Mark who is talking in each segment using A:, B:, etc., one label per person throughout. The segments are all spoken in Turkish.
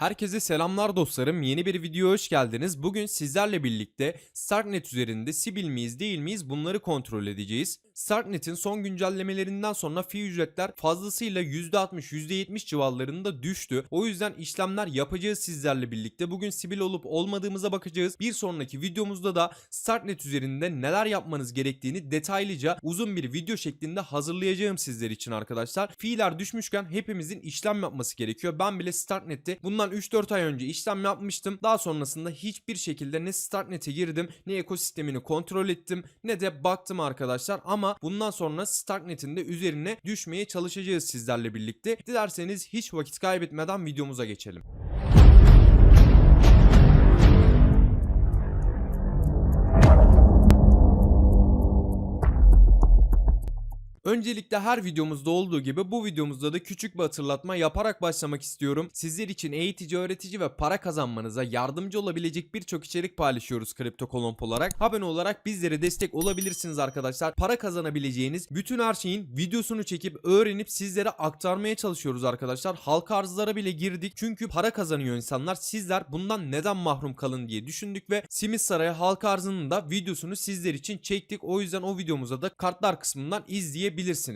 A: Herkese selamlar dostlarım. Yeni bir videoya hoş geldiniz. Bugün sizlerle birlikte Starknet üzerinde Sibil miyiz değil miyiz bunları kontrol edeceğiz. Starknet'in son güncellemelerinden sonra fi ücretler fazlasıyla %60 %70 civarlarında düştü. O yüzden işlemler yapacağız sizlerle birlikte. Bugün Sibil olup olmadığımıza bakacağız. Bir sonraki videomuzda da Starknet üzerinde neler yapmanız gerektiğini detaylıca uzun bir video şeklinde hazırlayacağım sizler için arkadaşlar. Fiiller düşmüşken hepimizin işlem yapması gerekiyor. Ben bile Starknet'te bundan 3-4 ay önce işlem yapmıştım. Daha sonrasında hiçbir şekilde ne Starknet'e girdim ne ekosistemini kontrol ettim ne de baktım arkadaşlar. Ama bundan sonra Starknet'in de üzerine düşmeye çalışacağız sizlerle birlikte. Dilerseniz hiç vakit kaybetmeden videomuza geçelim. Öncelikle her videomuzda olduğu gibi bu videomuzda da küçük bir hatırlatma yaparak başlamak istiyorum. Sizler için eğitici, öğretici ve para kazanmanıza yardımcı olabilecek birçok içerik paylaşıyoruz Kripto Kolomb olarak. Abone olarak bizlere destek olabilirsiniz arkadaşlar. Para kazanabileceğiniz bütün her şeyin videosunu çekip öğrenip sizlere aktarmaya çalışıyoruz arkadaşlar. Halka arzlara bile girdik çünkü para kazanıyor insanlar. Sizler bundan neden mahrum kalın diye düşündük ve Simit Sarayı halka arzının da videosunu sizler için çektik. O yüzden o videomuza da kartlar kısmından izleyebilirsiniz.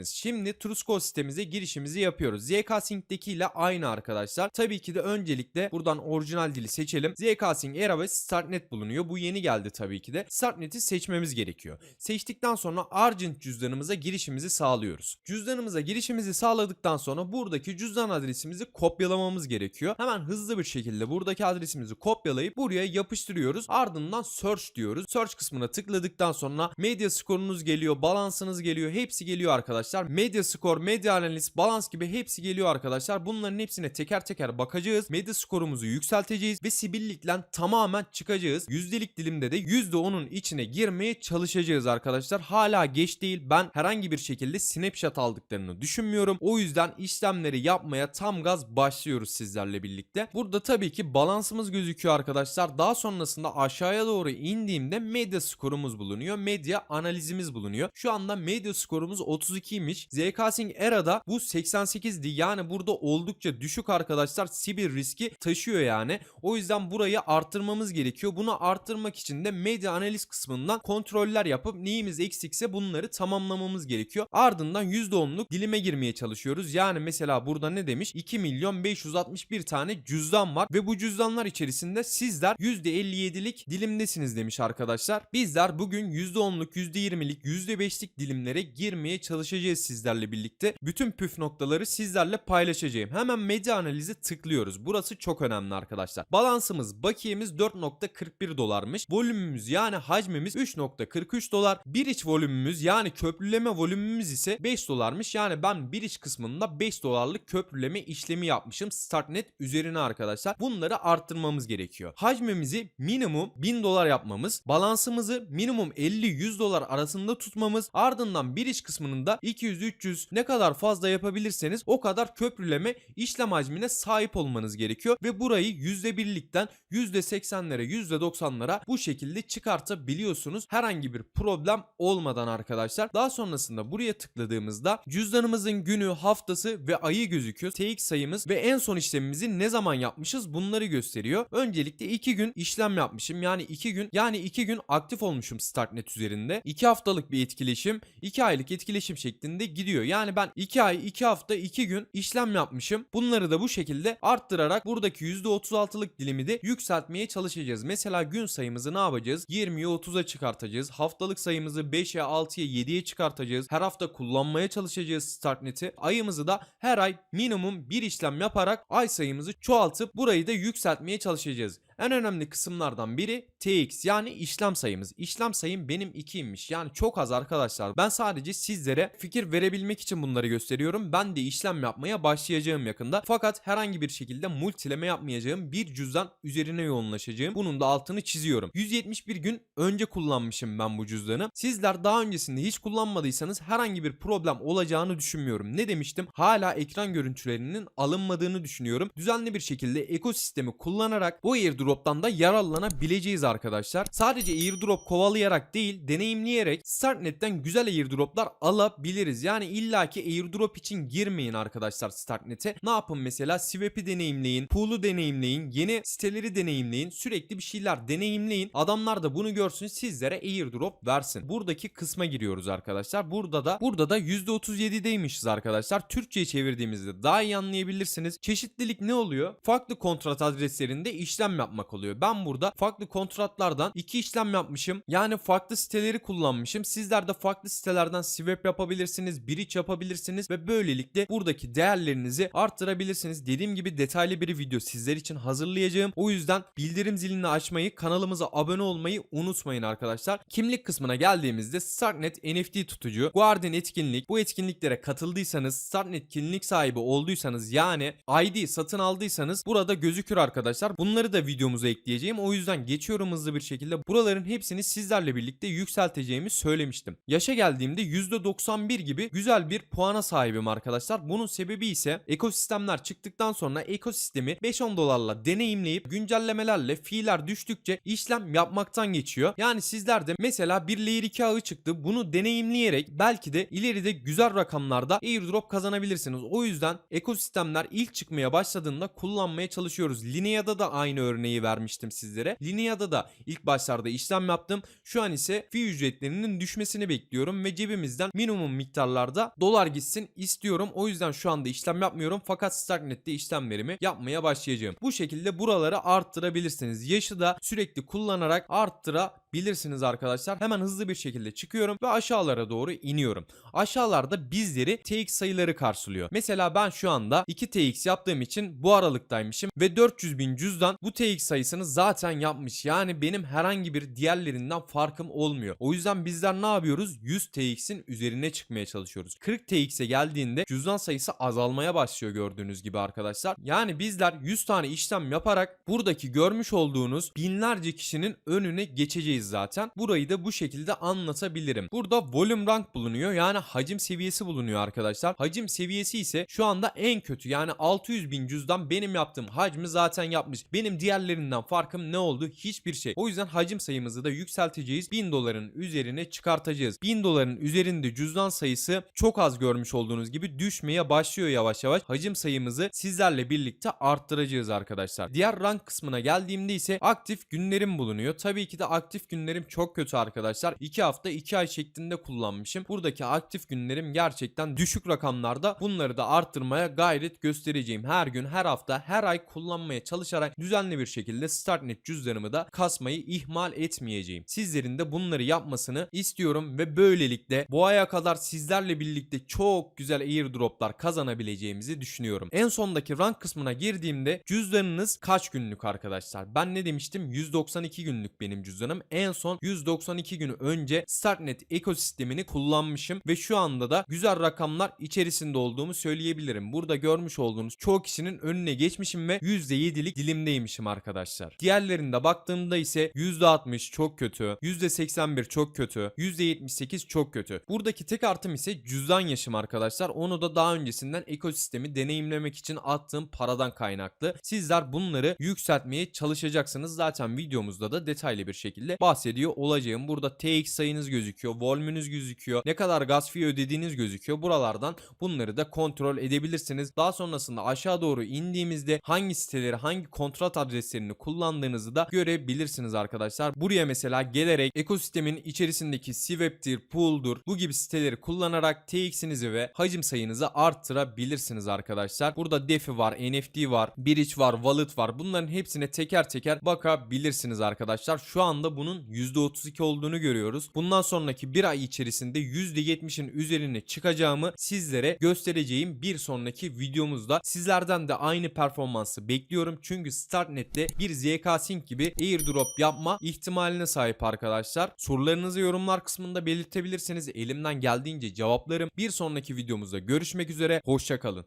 A: Şimdi Trusko sitemize girişimizi yapıyoruz. ZK Sync'teki ile aynı arkadaşlar. Tabii ki de öncelikle buradan orijinal dili seçelim. ZK Sync Era ve Startnet bulunuyor. Bu yeni geldi tabii ki de. Startnet'i seçmemiz gerekiyor. Seçtikten sonra Argent cüzdanımıza girişimizi sağlıyoruz. Cüzdanımıza girişimizi sağladıktan sonra buradaki cüzdan adresimizi kopyalamamız gerekiyor. Hemen hızlı bir şekilde buradaki adresimizi kopyalayıp buraya yapıştırıyoruz. Ardından search diyoruz. Search kısmına tıkladıktan sonra medya skorunuz geliyor, balansınız geliyor, hepsi geliyor arkadaşlar. Medya skor, medya analiz, balans gibi hepsi geliyor arkadaşlar. Bunların hepsine teker teker bakacağız. Medya skorumuzu yükselteceğiz ve sibillikten tamamen çıkacağız. Yüzdelik dilimde de %10'un içine girmeye çalışacağız arkadaşlar. Hala geç değil. Ben herhangi bir şekilde snapshot aldıklarını düşünmüyorum. O yüzden işlemleri yapmaya tam gaz başlıyoruz sizlerle birlikte. Burada tabii ki balansımız gözüküyor arkadaşlar. Daha sonrasında aşağıya doğru indiğimde medya skorumuz bulunuyor. Medya analizimiz bulunuyor. Şu anda medya skorumuz 32'ymiş. ZK-Sync Era'da bu 88'di. Yani burada oldukça düşük arkadaşlar. Sibir riski taşıyor yani. O yüzden burayı arttırmamız gerekiyor. Bunu arttırmak için de medya analiz kısmından kontroller yapıp neyimiz eksikse bunları tamamlamamız gerekiyor. Ardından %10'luk dilime girmeye çalışıyoruz. Yani mesela burada ne demiş? 2 milyon 561 tane cüzdan var ve bu cüzdanlar içerisinde sizler %57'lik dilimdesiniz demiş arkadaşlar. Bizler bugün %10'luk, %20'lik, %5'lik dilimlere girmeye çalışacağız sizlerle birlikte. Bütün püf noktaları sizlerle paylaşacağım. Hemen medya analizi tıklıyoruz. Burası çok önemli arkadaşlar. Balansımız, bakiyemiz 4.41 dolarmış. Volümümüz yani hacmimiz 3.43 dolar. Bir iç volümümüz yani köprüleme volümümüz ise 5 dolarmış. Yani ben bir iç kısmında 5 dolarlık köprüleme işlemi yapmışım. Startnet üzerine arkadaşlar. Bunları arttırmamız gerekiyor. Hacmimizi minimum 1000 dolar yapmamız. Balansımızı minimum 50-100 dolar arasında tutmamız. Ardından bir iç kısmının da 200-300 ne kadar fazla yapabilirseniz o kadar köprüleme işlem hacmine sahip olmanız gerekiyor. Ve burayı %1'likten %80'lere %90'lara bu şekilde çıkartabiliyorsunuz. Herhangi bir problem olmadan arkadaşlar. Daha sonrasında buraya tıkladığımızda cüzdanımızın günü, haftası ve ayı gözüküyor. TX sayımız ve en son işlemimizi ne zaman yapmışız bunları gösteriyor. Öncelikle 2 gün işlem yapmışım. Yani 2 gün yani 2 gün aktif olmuşum Startnet üzerinde. 2 haftalık bir etkileşim, 2 aylık etkileşim şeklinde gidiyor. Yani ben 2 ay, 2 hafta, 2 gün işlem yapmışım. Bunları da bu şekilde arttırarak buradaki %36'lık dilimi de yükseltmeye çalışacağız. Mesela gün sayımızı ne yapacağız? 20'ye 30'a çıkartacağız. Haftalık sayımızı 5'e 6'ya 7'ye çıkartacağız. Her hafta kullanmaya çalışacağız Startnet'i. Ayımızı da her ay minimum bir işlem yaparak ay sayımızı çoğaltıp burayı da yükseltmeye çalışacağız. En önemli kısımlardan biri TX yani işlem sayımız. İşlem sayım benim 2'ymiş. Yani çok az arkadaşlar. Ben sadece sizlere fikir verebilmek için bunları gösteriyorum. Ben de işlem yapmaya başlayacağım yakında. Fakat herhangi bir şekilde multileme yapmayacağım. Bir cüzdan üzerine yoğunlaşacağım. Bunun da altını çiziyorum. 171 gün önce kullanmışım ben bu cüzdanı. Sizler daha öncesinde hiç kullanmadıysanız herhangi bir problem olacağını düşünmüyorum. Ne demiştim? Hala ekran görüntülerinin alınmadığını düşünüyorum. Düzenli bir şekilde ekosistemi kullanarak bu airdrop airdrop'tan da yararlanabileceğiz arkadaşlar. Sadece airdrop kovalayarak değil deneyimleyerek Startnet'ten güzel airdroplar alabiliriz. Yani illaki airdrop için girmeyin arkadaşlar Startnet'e. Ne yapın mesela Swap'i deneyimleyin, Pool'u deneyimleyin, yeni siteleri deneyimleyin, sürekli bir şeyler deneyimleyin. Adamlar da bunu görsün sizlere airdrop versin. Buradaki kısma giriyoruz arkadaşlar. Burada da burada da %37'deymişiz arkadaşlar. Türkçe'ye çevirdiğimizde daha iyi anlayabilirsiniz. Çeşitlilik ne oluyor? Farklı kontrat adreslerinde işlem yapmak oluyor. Ben burada farklı kontratlardan iki işlem yapmışım. Yani farklı siteleri kullanmışım. Sizler de farklı sitelerden swap yapabilirsiniz, bridge yapabilirsiniz ve böylelikle buradaki değerlerinizi arttırabilirsiniz. Dediğim gibi detaylı bir video sizler için hazırlayacağım. O yüzden bildirim zilini açmayı, kanalımıza abone olmayı unutmayın arkadaşlar. Kimlik kısmına geldiğimizde Startnet NFT tutucu, Guardian etkinlik, bu etkinliklere katıldıysanız, Startnet kimlik sahibi olduysanız yani ID satın aldıysanız burada gözükür arkadaşlar. Bunları da videomuza ekleyeceğim. O yüzden geçiyorum hızlı bir şekilde. Buraların hepsini sizlerle birlikte yükselteceğimi söylemiştim. Yaşa geldiğimde %91 gibi güzel bir puana sahibim arkadaşlar. Bunun sebebi ise ekosistemler çıktıktan sonra ekosistemi 5-10 dolarla deneyimleyip güncellemelerle fiiller düştükçe işlem yapmaktan geçiyor. Yani sizler de mesela bir Layer 2 ağı çıktı. Bunu deneyimleyerek belki de ileride güzel rakamlarda airdrop kazanabilirsiniz. O yüzden ekosistemler ilk çıkmaya başladığında kullanmaya çalışıyoruz. Linea'da da aynı örneği vermiştim sizlere. Linea'da da ilk başlarda işlem yaptım. Şu an ise fee ücretlerinin düşmesini bekliyorum ve cebimizden minimum miktarlarda dolar gitsin istiyorum. O yüzden şu anda işlem yapmıyorum fakat Starknet'te işlemlerimi yapmaya başlayacağım. Bu şekilde buraları arttırabilirsiniz. Yaşı da sürekli kullanarak arttırabilirsiniz arkadaşlar. Hemen hızlı bir şekilde çıkıyorum ve aşağılara doğru iniyorum. Aşağılarda bizleri TX sayıları karşılıyor. Mesela ben şu anda 2 TX yaptığım için bu aralıktaymışım ve 400 bin cüzdan bu TX sayısını zaten yapmış. Yani benim herhangi bir diğerlerinden farkım olmuyor. O yüzden bizler ne yapıyoruz? 100 TX'in üzerine çıkmaya çalışıyoruz. 40 TX'e geldiğinde cüzdan sayısı azalmaya başlıyor gördüğünüz gibi arkadaşlar. Yani bizler 100 tane işlem yaparak buradaki görmüş olduğunuz binlerce kişinin önüne geçeceğiz zaten. Burayı da bu şekilde anlatabilirim. Burada volume rank bulunuyor. Yani hacim seviyesi bulunuyor arkadaşlar. Hacim seviyesi ise şu anda en kötü. Yani 600 bin cüzdan benim yaptığım hacmi zaten yapmış. Benim diğerlerinden farkım ne oldu? Hiçbir şey. O yüzden hacim sayımızı da yükselteceğiz. 1000 doların üzerine çıkartacağız. 1000 doların üzerinde cüzdan sayısı çok az görmüş olduğunuz gibi düşmeye başlıyor yavaş yavaş. Hacim sayımızı sizlerle birlikte arttıracağız arkadaşlar. Diğer rank kısmına geldiğimde ise aktif günlerim bulunuyor. Tabii ki de aktif günlerim çok kötü arkadaşlar. 2 hafta 2 ay şeklinde kullanmışım. Buradaki aktif günlerim gerçekten düşük rakamlarda. Bunları da arttırmaya gayret göstereceğim. Her gün, her hafta, her ay kullanmaya çalışarak düzenli bir şekilde Startnet cüzdanımı da kasmayı ihmal etmeyeceğim. Sizlerin de bunları yapmasını istiyorum ve böylelikle bu aya kadar sizlerle birlikte çok güzel airdroplar kazanabileceğimizi düşünüyorum. En sondaki rank kısmına girdiğimde cüzdanınız kaç günlük arkadaşlar? Ben ne demiştim? 192 günlük benim cüzdanım. En son 192 gün önce Startnet ekosistemini kullanmışım ve şu anda da güzel rakamlar içerisinde olduğumu söyleyebilirim. Burada görmüş olduğunuz çoğu kişinin önüne geçmişim ve %7'lik dilimdeymişim arkadaşlar. Diğerlerinde baktığımda ise %60 çok kötü, %81 çok kötü, %78 çok kötü. Buradaki tek artım ise cüzdan yaşım arkadaşlar. Onu da daha öncesinden ekosistemi deneyimlemek için attığım paradan kaynaklı. Sizler bunları yükseltmeye çalışacaksınız. Zaten videomuzda da detaylı bir şekilde bahsediyor olacağım. Burada TX sayınız gözüküyor, volümünüz gözüküyor, ne kadar gaz fee ödediğiniz gözüküyor. Buralardan bunları da kontrol edebilirsiniz. Daha sonrasında aşağı doğru indiğimizde hangi siteleri, hangi kontrat adreslerini kullandığınızı da görebilirsiniz arkadaşlar. Buraya mesela gelerek ekosistemin içerisindeki Swap'tir, Pool'dur bu gibi siteleri kullanarak TX'inizi ve hacim sayınızı arttırabilirsiniz arkadaşlar. Burada DeFi var, NFT var, Bridge var, Wallet var. Bunların hepsine teker teker bakabilirsiniz arkadaşlar. Şu anda bunun %32 olduğunu görüyoruz. Bundan sonraki bir ay içerisinde %70'in üzerine çıkacağımı sizlere göstereceğim bir sonraki videomuzda. Sizlerden de aynı performansı bekliyorum. Çünkü Startnet'te bir ZK Sync gibi airdrop yapma ihtimaline sahip arkadaşlar. Sorularınızı yorumlar kısmında belirtebilirsiniz. Elimden geldiğince cevaplarım. Bir sonraki videomuzda görüşmek üzere. Hoşçakalın.